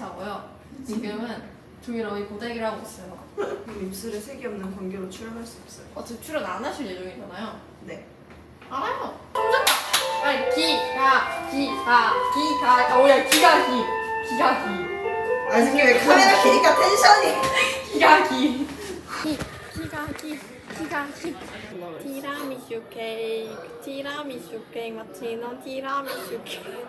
하고요. 지금은 종이러이 고데기라고 있어요. 입술에 색이 없는 관계로 출연할 수 없어요. 어차피 출연 안 하실 예정이잖아요. 네. 알아요. 손잡다. 아니 기가 기가 기가 아 뭐야 기가 기 기가 기 아직 왜 카메라 켜니까 텐션이. 기가 기 기, 기가 기 기가 기 티라미슈 케이크 티라미슈 케이크 마치노 티라미슈 케이크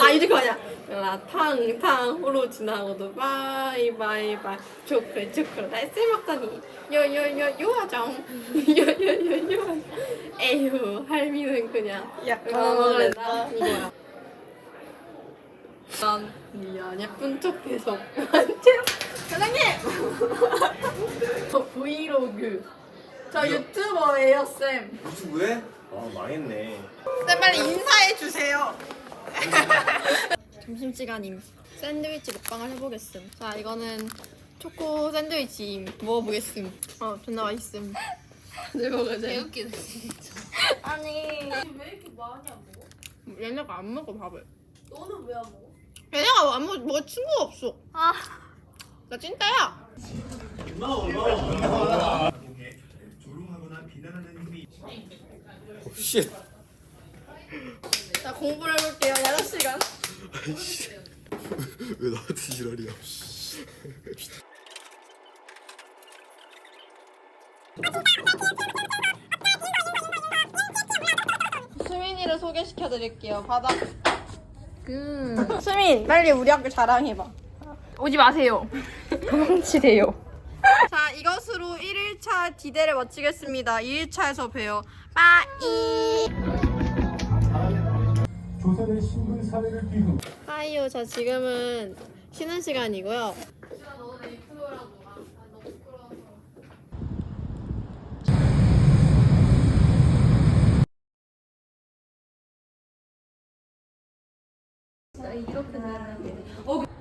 아 이거 아니야. 라탕탕. 호로 지나고도 바이 바이 바이. 초콜릿 초콜릿. 술 먹더니. 요요요 요하정. 요요요 요하정. 에휴 할미는 그냥 약간 먹을래나 이거야. 난 미안. 예쁜 척해서. 완전 사장님! 저 브이로그 저 유튜버예요 쌤 유튜브에? 아 망했네. 쌤 빨리 인사해 주세요. 점심시간임. 샌드위치 먹방을 해보겠음. 자 이거는 초코 샌드위치 먹어보겠음. 어 존나 맛있음. 네 먹으세요. 개웃기네 진짜. 아니 왜 이렇게 많이 안 먹어? 얘네가 안 먹어 밥을. 너는 왜 안 먹어? 얘네가 안 먹어 먹을 친구가 없어. 아 나 찐따야. 조롱하거나 비난하는 힘이 쉣. 자 공부를 해볼게요. 여섯 시간. 왜 나한테 지랄이야? 수민이를 소개시켜드릴게요. 바닥. 음. 수민, 빨리 우리 학교 자랑해봐. 오지 마세요. 도망치세요. 자, 이것으로 1 일차 디데를 마치겠습니다. 2일차에서 봬요. 빠이! 조선의 신분 사회를 비금 하이요, 저 지금은 쉬는 시간이고요. 이렇게 되는 게.